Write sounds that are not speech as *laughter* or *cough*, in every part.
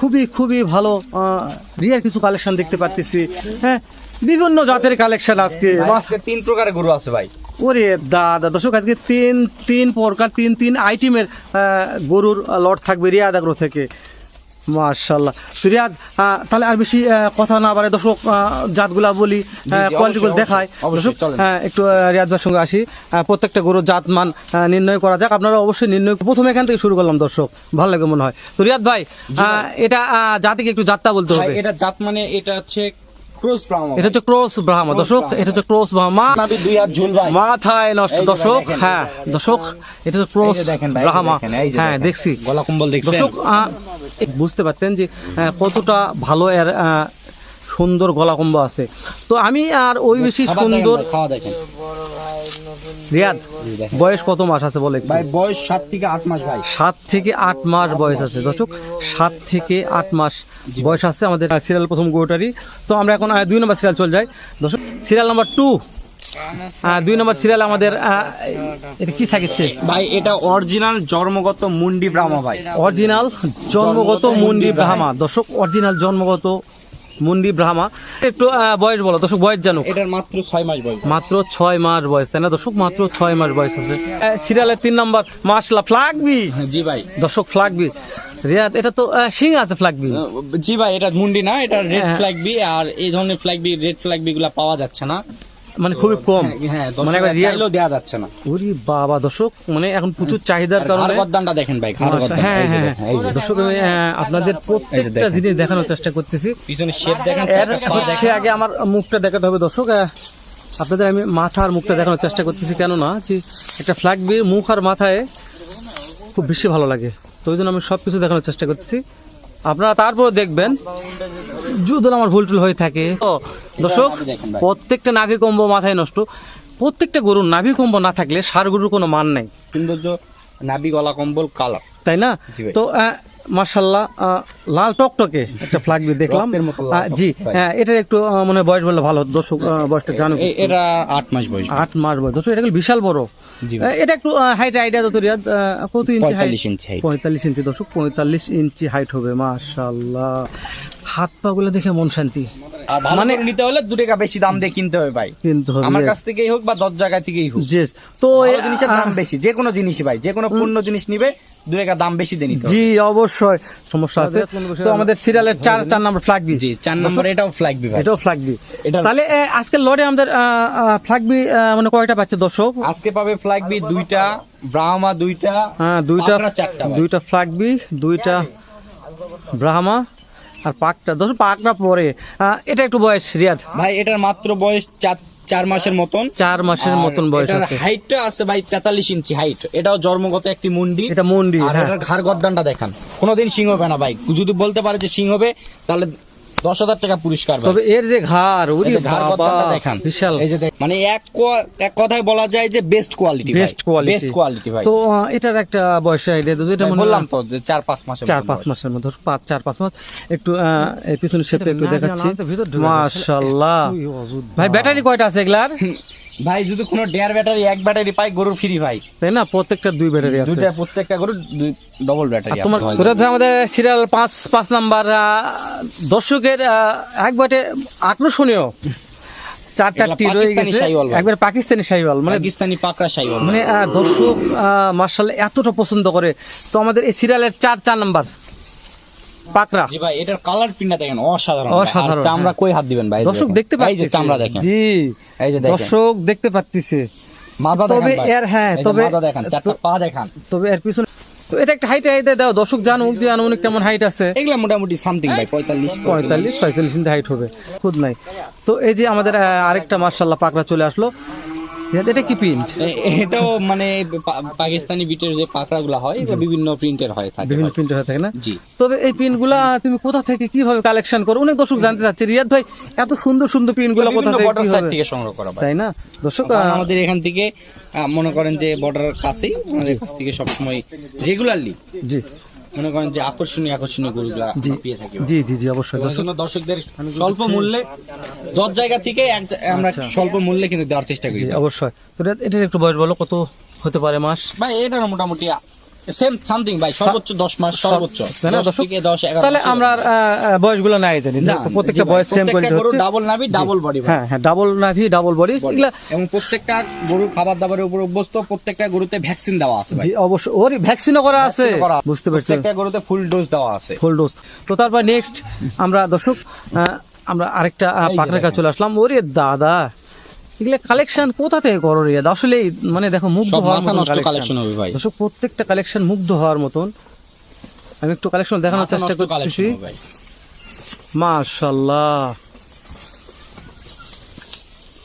খুবই খুবই ভালো রিয়ার কিছু কালেকশন দেখতে পাচ্ছি হ্যাঁ বিভিন্ন জাতের কালেকশন আজকে। আজকে তিন প্রকারের গরু আছে ভাই। ওরে দাদা দর্শক আজকে তিন তিন প্রকার তিন তিন আইটেমের গরুর লট থাকবে রিয়া আগ্রো থেকে। রিয়াদ তাহলে আর বেশি কথা না বাড়ে দর্শক জাতগুলা বলি কোয়ালিটিগুলো দেখায়। দর্শক একটু আহ, রিয়াদ ভাইয়ের সঙ্গে আসি। প্রত্যেকটা গরুর জাত মান নির্ণয় করা যাক। আপনারা অবশ্যই নির্ণয় প্রথমে এখান থেকে শুরু করলাম দর্শক। ভালো লাগে মনে হয়। তো রিয়াদ ভাই আহ, এটা জাতিকে একটু জাতটা বলতে হবে। এটা জাত মানে এটা হচ্ছে এটা হচ্ছে ক্রস ব্রাহ্মা দর্শক এটা হচ্ছে ক্রস ব্রাহ্মা মাথায় নষ্ট। দর্শক হ্যাঁ দর্শক এটা হচ্ছে ক্রস ব্রাহ্মা হ্যাঁ দেখছি। গলা কম্বল দেখছেন? দর্শক বুঝতে পারতেন যে কতটা ভালো এর আহ, সুন্দর গলা কম্ব আছে। তো আমি আর ওই বেশি সুন্দর রিয়াদ বয়স কত মাস আছে বলে ভাই বয়স সাত থেকে আট মাস ভাই। সাত থেকে আট মাস বয়স আছে দর্শক। সাত থেকে আট মাস বয়স আছে আমাদের সিরিয়াল প্রথম গোটারি। তো আমরা এখন দুই নম্বর সিরিয়াল চলে যাই। দর্শক সিরিয়াল নাম্বার টু। দুই নম্বর সিরিয়াল আমাদের এটা কি থাকছে ভাই এটা অরিজিনাল জন্মগত মুন্ডি ব্রাহ্মা ভাই। অরিজিনাল জন্মগত মুন্ডি ব্রাহ্মা। দর্শক অরিজিনাল জন্মগত মুন্ডি ব্রাহ্মা। একটু বয়স বলো দর্শক বয়স জানো এটার মাত্র ছয় মাস বয়স। মাত্র ছয় মাস বয়স তাই না দর্শক? মাত্র ছয় মাস বয়স আছে। সিরিয়ালের তিন নম্বর মাসলা ফ্লাগবি জি ভাই। দর্শক ফ্লাগবি রিয়াদ এটা তো সিং আছে ফ্ল্যাগবি জি ভাই এটা মুন্ডি না এটা রেড ফ্ল্যাগবি আর এই ধরনের ফ্ল্যাগবি রেড ফ্ল্যাগবি গুলা পাওয়া যাচ্ছে না। মানে খুবই কম। হ্যাঁ মানে মানে একবার রিয়াল চাইলেও দেওয়া যাচ্ছে না। ওরে বাবা দর্শক মানে এখন প্রচুর চাহিদার কারণে গদ্দানটা দেখেন ভাই হ্যাঁ হ্যাঁ হ্যাঁ। দর্শক আমি আপনাদের প্রত্যেকটা জিনিস দেখানোর চেষ্টা করতেছি। পিছনে শেপ দেখেন হচ্ছে আগে আমার মুখটা দেখাতে হবে দর্শক। আপনাদের আমি মাথা আর মুখটা দেখানোর চেষ্টা করতেছি কেননা যে একটা ফ্ল্যাগ মুখ আর মাথায় খুব বেশি ভালো লাগে। তো ওই জন্য আমি সব কিছু দেখানোর চেষ্টা করতেছি। আপনারা তারপর দেখবেন যদি আমার ভুল টুল হয়ে থাকে। তো দর্শক। প্রত্যেকটা নাভি কম্ব মাথায় নষ্ট। প্রত্যেকটা গরুর নাভি কম্ব না থাকলে সার গরুর কোনো মান নাই। সৌন্দর্য নাভি গলা কম্বল কালার। তাই না? তো মার্শাল্লাহ লাল টকটকে একটা ফ্ল্যাগ দেখলাম। জি হ্যাঁ, এটার একটু মানে বয়স বললে ভালো দর্শক বয়সটা জানো এটা আট মাস বয়স। আট মাস বয়স। দর্শক এটা বিশাল বড়। এটা একটু হাইট আইডিয়া তো রিয়াদ কত ইঞ্চি 45 ইঞ্চি পঁয়তাল্লিশ ইঞ্চি দর্শক পঁয়তাল্লিশ ইঞ্চি হাইট হবে মার্শাল্লাহ হাত পা গুলো দেখে মন শান্তি। মানে- নিতে হলে দু টাকা বেশি দাম দিয়ে কিনতে হবে ভাই। কিন্তু হবে আমার কাছ থেকেই হোক বা দশ জায়গা থেকেই হোক। তো জিনিসের দাম বেশি যে কোনো জিনিসই ভাই যে কোনো পণ্য জিনিস নিবে দু টাকা দাম বেশি দিয়ে নিতে জি অবশ্যই। সমস্যা আছে। তো আমাদের সিরিয়ালের চার চার নম্বর ফ্ল্যাগ বি জি চার নম্বর এটাও ফ্ল্যাগ বি এটাও ফ্ল্যাগ বি তাহলে এ, আজকের লড়ে আমাদের ফ্ল্যাগ বি মানে কয়টা পাচ্ছে দর্শক? আজকে পাবে ফ্ল্যাগ বি দুইটা ব্রাহ্মা দুইটা হ্যাঁ দুইটা চারটা দুইটা ফ্ল্যাগ বি দুইটা ব্রাহ্মা আর পাকটা ধরুন পাকটা পরে। এটা একটু বয়স রিয়াদ। ভাই এটার মাত্র বয়স চার চার মাসের মতন। চার মাসের মতন বয়স আছে। হাইটটা আছে ভাই তেতাল্লিশ ইঞ্চি হাইট এটাও জন্মগত একটি মুন্ডি। এটা মন্দির আর হ্যাঁ। এটার ঘাড় গদ্দানটা দেখান। কোনোদিন সিং হবে না ভাই। যদি বলতে পারে যে সিং হবে তাহলে দশ হাজার টাকা পুরস্কার তবে এর যে ঘাড় ওই গদ্দানটা দেখান। বিশাল। এই যে মানে এক এক কথায় বলা যায় যে best quality best quality best quality ভাই। তো এটার একটা বয়স আইডিয়া তো এটা মনে বললাম তো যে চার পাঁচ মাসের চার পাঁচ। মাসের মধ্যে পাঁচ চার পাঁচ মাস। একটু পিছনের শেপটা একটু দেখাচ্ছি। মাশাআল্লাহ ভাই ব্যাটারি কয়টা আছে এগুলার? *laughs* ভাই যদি কোনো ডেয়ার ব্যাটারি এক ব্যাটারি পাই গরুর ফ্রি ভাই। তাই না? প্রত্যেকটা দুই ব্যাটারি আছে। দুইটা প্রত্যেকটা গরুর দুই ডবল ব্যাটারি তোমার তোরা তো আমাদের সিরিয়াল পাঁচ পাঁচ নাম্বার দর্শকের আহ, একবারে আকর্ষণীয়। চার চারটি রয়ে পাকিস্তানি গেছে। শাহিওয়াল ভাই। একবার পাকিস্তানি শাহিওয়াল মানে পাকিস্তানি পাকড়া সাইওয়াল মানে দর্শক মার্শাল এতটা পছন্দ করে। তো আমাদের এই সিরিয়ালের চার চার নাম্বার। পাকরা জি ভাই এটার কালার প্রিন্টটা দেখেন অসাধারণ অসাধারণ, চামড়া হ্যাঁ। কই হাত দিবেন ভাই? দর্শক। দেখতে এই যে চামড়া দেখেন। জি এই যে দেখেন। দর্শক দেখতে পাচ্ছিছে মাথা তবে দেখেন। এর হ্যাঁ, তবে- মাথা দেখেন চারটা পা দেখান। তবে এর পিছনে তো এটা একটা হাইট হাইট দাও দর্শক জানুক যে আনুমানিক কেমন হাইট আছে? এগুলা মোটামুটি সামথিং ভাই পঁয়তাল্লিশ পঁয়তাল্লিশ ছয়চল্লিশ ইঞ্চি হাইট হবে। খুদ নাই। তো এই যে আমাদের আরেকটা মার্শাল্লাহ পাকড়া চলে আসলো। এটা কি প্রিন্ট এটাও মানে পাকিস্তানি বিটের যে পাকড়া গুলা হয় এটা বিভিন্ন প্রিন্টের হয় থাকে বিভিন্ন ভাই। প্রিন্ট থাকে না? জি। তবে এই পিনগুলা তুমি কোথা থেকে কীভাবে কালেকশন করো? অনেক দর্শক জানতে চাচ্ছে। রিয়াদ ভাই এত সুন্দর সুন্দর পিনগুলা কোথা থেকে বর্ডার সাইড থেকে সংগ্রহ করা তাই না? দর্শক আমাদের এখান থেকে মনে করেন যে বর্ডার কাছেই আমাদের কাছ থেকে সবসময় রেগুলারলি জি। মনে করেন যে আকর্ষণীয় আকর্ষণীয় গরুগুলা জি। পেয়ে থাকি জি জি জি অবশ্যই। জন্য দর্শকদের স্বল্প মূল্যে দশ জায়গা থেকে আমরা স্বল্প মূল্যে কিন্তু দেওয়ার চেষ্টা করি। অবশ্যই। তো এটা- এটার একটু বয়স বলো কত হতে পারে মাস? ভাই এটার মোটামুটি সেম সামথিং ভাই সর্বোচ্চ দশ মাস সর্বোচ্চ? থেকে তাহলে আমরা বয়সগুলো নাই জানি। প্রত্যেকটা বয়স সেম হচ্ছে। ডাবল নাভি ডাবল বডি হ্যাঁ হ্যাঁ ডাবল নাভি ডাবল বডি এগুলা এবং প্রত্যেকটা গরুর খাবার দাবারের উপর অভ্যস্ত প্রত্যেকটা গরুতে ভ্যাকসিন দেওয়া আছে ভাই। জি অবশ্যই। ওর ভ্যাকসিনও করা আছে। বুঝতে পারছি প্রত্যেকটা গরুতে ফুল ডোজ দেওয়া আছে। ফুল ডোজ তো তারপর নেক্সট আমরা দর্শক আমরা আরেকটা পাকড়া চলে আসলাম। ওরে দাদা। এগুলো কালেকশন কোথা থেকে করো রে? আসলে মানে দেখো মুগ্ধ হওয়ার মতন কালেকশন হবে ভাই। দর্শক প্রত্যেকটা কালেকশন মুগ্ধ হওয়ার মতন। আমি একটু কালেকশন দেখানোর চেষ্টা করছি মাশাল্লাহ।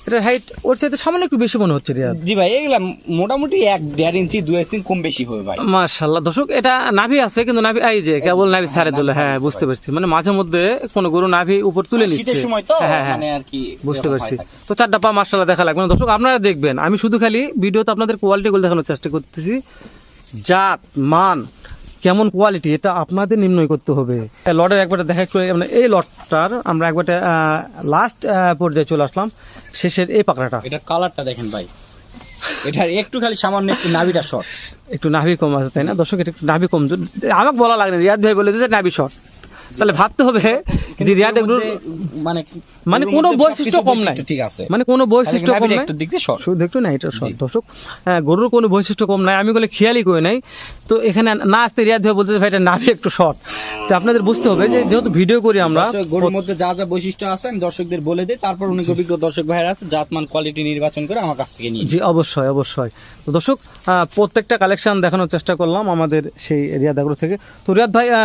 এটার হাইট ওর চাইতে সামান্য একটু বেশি মনে হচ্ছে রিয়াদ। জি ভাই এগুলা মোটামুটি এক দেড় ইঞ্চি দুই ইঞ্চি কম বেশি হবে ভাই। মাশাল্লাহ দর্শক এটা নাভি আছে কিন্তু নাভি এই যে কেবল নাভি ছাড়ে দিল। হ্যাঁ বুঝতে পারছি। মানে মাঝে মধ্যে কোনো গরু নাভি উপর তুলে নিচ্ছে। শীতের সময় তো হ্যাঁ হ্যাঁ মানে আর কি বুঝতে পারছি। তো চারটা পা মার্শাল্লাহ দেখা লাগবে না। দর্শক আপনারা দেখবেন আমি শুধু খালি ভিডিওতে আপনাদের কোয়ালিটি গুলো দেখানোর চেষ্টা করতেছি। জাত মান কেমন কোয়ালিটি এটা আপনাদের নির্ণয় করতে হবে। লটের একবার দেখা মানে এই লটটার আমরা একবার লাস্ট পর্যায়ে চলে আসলাম শেষের এই পাকড়াটা। এটা কালারটা দেখেন ভাই। এটার একটু খালি সামান্য একটু নাভিটা শর্ট একটু নাভি কম আছে তাই না? দর্শক এটা একটু নাভি কম। আমাকে বলা লাগে রিয়াদ ভাই বলে দিয়েছে নাভি শর্ট তাহলে ভাবতে হবে যে রিয়াদ এগুলো মানে মানে কোনো বৈশিষ্ট্য কম নাই। ঠিক আছে। মানে কোনো বৈশিষ্ট্য কম নাই? একটু দিক দিয়ে শুধু একটু না এটা দর্শক হ্যাঁ, গরুর কোনো বৈশিষ্ট্য কম নাই। আমি বলে খেয়ালই করে নাই। তো এখানে না আসতে রিয়াদ ভাই বলতেছে ভাই এটা নাভি একটু শর্ট তো আপনাদের বুঝতে হবে যে যেহেতু ভিডিও করি আমরা গরুর মধ্যে যা যা বৈশিষ্ট্য আছে আমি দর্শকদের বলে দিই। তারপর অনেক অভিজ্ঞ দর্শক ভাইরা আছে জাতমান কোয়ালিটি নির্বাচন করে আমার কাছ থেকে নিয়ে জি অবশ্যই অবশ্যই। তো দর্শক আহ, প্রত্যেকটা কালেকশন দেখানোর চেষ্টা করলাম আমাদের সেই রিয়াদ আগ্রহ থেকে। তো রিয়াদ ভাই আহ,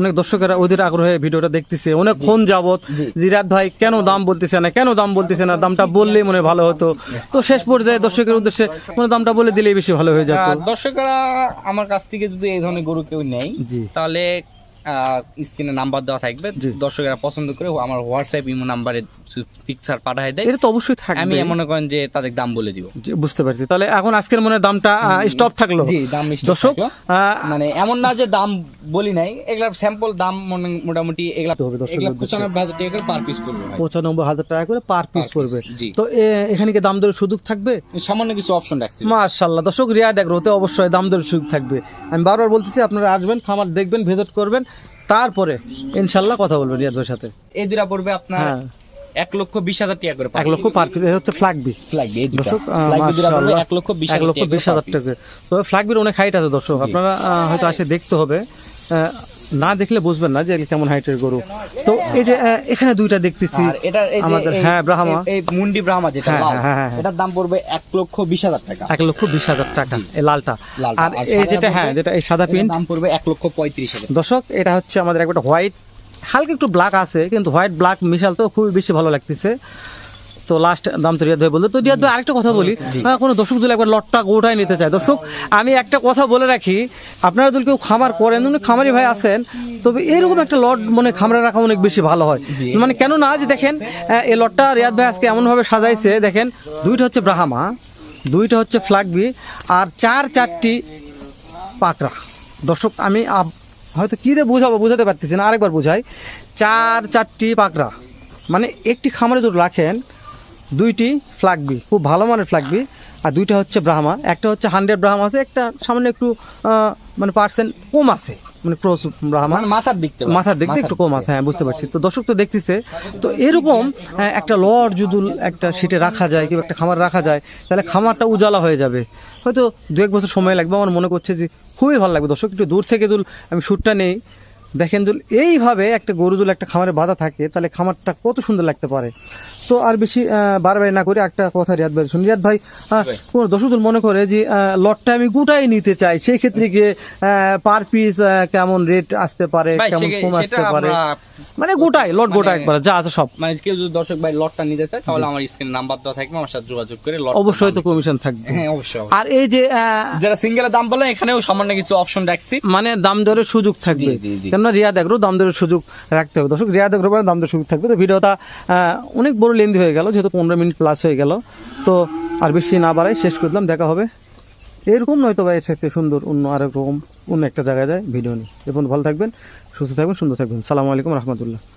অনেক দর্শকেরা ওদের আগ্রহে ভিডিওটা দেখতেছে। অনেকক্ষণ যাবত যাবৎ রিয়াদ ভাই কেন দাম বলতেছে না? কেন দাম বলতেছে না? দামটা বললেই মনে ভালো হতো। তো শেষ পর্যায়ে দর্শকের উদ্দেশ্যে মনে দামটা বলে দিলেই বেশি ভালো হয়ে যেত। আহ, দর্শকরা আমার কাছ থেকে যদি এই ধরনের গরু কেউ নেয় তাহলে স্ক্রিনে নাম্বার দেওয়া থাকবে। দর্শকরা পছন্দ করে আমার হোয়াটসঅ্যাপ ইমো নাম্বারে পিকচার পাঠায় দেয়। এটা তো অবশ্যই থাকবে। আমি মনে করেন যে তাদের দাম বলে দিব। বুঝতে পারছি। তাহলে এখন আজকের মনে দামটা স্টপ থাকল। জি দাম দর্শক মানে এমন না যে দাম বলি নাই এগুলা স্যাম্পল দাম মোটামুটি এগুলা হবে পঁচানব্বই হাজার টাকা করে পার পিস পড়বে ভাই। পঁচানব্বই হাজার টাকা করে পার পিস পড়বে। তো এখানে কি দাম দরের সুযোগ থাকবে? সামান্য কিছু অপশন রাখছি। মাশাল্লাহ দর্শক রিয়াদ এগ্রোতে অবশ্যই দাম দরের সুযোগ থাকবে। আমি বারবার বলতেছি আপনারা আসবেন খামার দেখবেন ভিজিট করবেন। তারপরে ইনশাল্লাহ কথা বলবেন রিয়াদ ভাইয়ের সাথে। এই দুটা পড়বে আপনার হ্যাঁ। এক লক্ষ বিশ হাজার টাকা করে এক লক্ষ পার পিস হচ্ছে ফ্ল্যাগবি ফ্ল্যাগবি দর্শক এক লক্ষ বিশ এক হাজার লক্ষ টাকা বিশ হাজার টাকা। তবে ফ্ল্যাগবির অনেক হাইট আছে দর্শক আপনারা হয়তো আসে দেখতে হবে। না দেখলে বুঝবেন না যে কেমন হাইটের গরু। তো এই যে এখানে দুইটা দেখতেছি। এটা আমাদের হ্যাঁ ব্রাহ্মা এই- মুন্ডি ব্রাহ্মা যেটা হ্যাঁ, হ্যাঁ, হ্যাঁ। এটার দাম পড়বে এক লক্ষ বিশ হাজার টাকা। এক লক্ষ বিশ হাজার টাকা এই লালটা। আর এই যেটা হ্যাঁ যেটা এই সাদা প্রিন্ট দাম পড়বে এক লক্ষ পঁয়ত্রিশ হাজার দর্শক এটা হচ্ছে আমাদের একটা হোয়াইট হালকা একটু ব্ল্যাক আছে কিন্তু হোয়াইট ব্ল্যাক মিশাল তো খুবই বেশি ভালো লাগতেছে। তো লাস্ট দাম তো রিয়াদ ভাই বলল। তো রিয়াদ ভাই আরেকটা কথা বলি। কোনো দর্শক যদি একবার লটটা গোটাই নিতে চায়। দর্শক আমি একটা কথা বলে রাখি আপনারা যদি কেউ খামার করেন উনি খামারি ভাই আছেন তবে এরকম একটা লট মানে খামারে রাখা অনেক বেশি ভালো হয়। মানে কেন না যে দেখেন এই লটটা রিয়াদ ভাই আজকে এমন ভাবে সাজাইছে দেখেন দুইটা হচ্ছে ব্রাহ্মা দুইটা হচ্ছে ফ্ল্যাগবি আর চার চারটি পাকড়া। দর্শক আমি হয়তো কী দিয়ে বোঝাবো বোঝাতে পারতেছি না আরেকবার বোঝাই। চার চারটি পাকড়া। মানে একটি খামারে যদি রাখেন দুইটি ফ্লাগবি খুব ভালো মানের ফ্লাগবি আর দুইটা হচ্ছে ব্রাহ্মা একটা হচ্ছে হান্ড্রেড ব্রাহ্মা আছে একটা সামান্য একটু মানে পার্সেন্ট কম আছে মানে ক্রস ব্রাহ্মা মানে মাথার দিক থেকে। মাথার দিক একটু কম আছে হ্যাঁ বুঝতে পারছি। তো দর্শক তো দেখতেছে তো এরকম একটা লট যদি একটা সিটে রাখা যায় কিংবা একটা খামার রাখা যায় তাহলে খামারটা উজালা হয়ে যাবে। হয়তো দু এক বছর সময় লাগবে আমার মনে করছে যে খুবই ভালো লাগবে। দর্শক একটু দূর থেকে দুল আমি শ্যুটটা নেই। দেখেন দুল এইভাবে একটা গরু দুল একটা খামারে বাঁধা থাকে তাহলে খামারটা কত সুন্দর লাগতে পারে। তো আর বেশি আহ, বারবার না করে একটা কথা রিয়াদ ভাই শুনি রিয়াদ ভাই কোন দর্শক দুল মনে করে যে লটটা আমি গোটাই নিতে চাই সেই ক্ষেত্রে গিয়ে পার পিস কেমন রেট আসতে পারে কেমন কম আসতে পারে? মানে গোটাই লট গোটা মানে- একবার যা আছে সব। মানে কেউ যদি দর্শক ভাই লটটা নিতে চায় তাহলে আমার স্ক্রিনে নাম্বার দেওয়া থাকবে আমার সাথে যোগাযোগ করে লট অবশ্যই তো কমিশন থাকবে। হ্যাঁ অবশ্যই আর এই যে যারা সিঙ্গেলের দাম বলে এখানেও সামান্য কিছু অপশন রাখছি। মানে দাম দরের সুযোগ থাকবে। জি, রিয়া জি। কেননা রিয়াদ এগ্রো দাম সুযোগ রাখতে হবে। দর্শক রিয়াদ এগ্রো দাম দরের সুযোগ থাকবে। তো ভিডিওটা অনেক বড় লেন্দি হয়ে গেল যেহেতু পনেরো মিনিট প্লাস হয়ে গেল। তো আর বেশি না বাড়াই শেষ করলাম দেখা হবে। এরকম নয়তো বা এর সাথে সুন্দর অন্য আরেক রকম অন্য একটা জায়গায় যায় ভিডিও নিয়ে। এখন ভালো থাকবেন সুস্থ থাকবেন সুন্দর থাকবেন। সালামু আলাইকুম রহমতুল্লাহ।